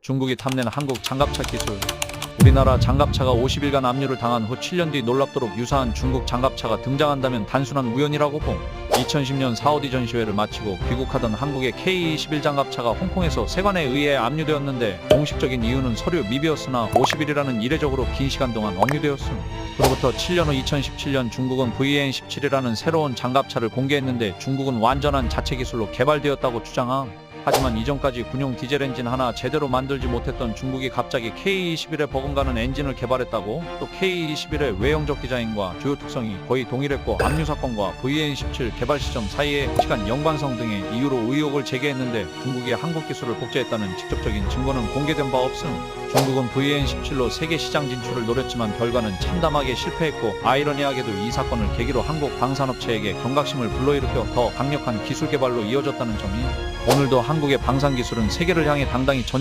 중국이 탐낸 한국 장갑차 기술. 우리나라 장갑차가 50일간 압류를 당한 후 7년 뒤 놀랍도록 유사한 중국 장갑차가 등장한다면 단순한 우연이라고 봄. 2010년 사우디 전시회를 마치고 귀국하던 한국의 K21 장갑차가 홍콩에서 세관에 의해 압류되었는데 공식적인 이유는 서류 미비였으나 50일이라는 이례적으로 긴 시간 동안 억류되었음. 그로부터 7년 후 2017년 중국은 VN17이라는 새로운 장갑차를 공개했는데 중국은 완전한 자체 기술로 개발되었다고 주장함. 하지만 이전까지 군용 디젤 엔진 하나 제대로 만들지 못했던 중국이 갑자기 K21에 버금가는 엔진을 개발했다고 또 K21의 외형적 디자인과 주요 특성이 거의 동일했고 압류 사건과 VN17 개발 시점 사이의 시간 연관성 등의 이유로 의혹을 제기했는데 중국이 한국 기술을 복제했다는 직접적인 증거는 공개된 바 없음. 중국은 VN17로 세계 시장 진출을 노렸지만 결과는 참담하게 실패했고 아이러니하게도 이 사건을 계기로 한국 방산업체에게 경각심을 불러일으켜 더 강력한 기술 개발로 이어졌다는 점이 오늘도 한국의 방산 기술은 세계를 향해 당당히 전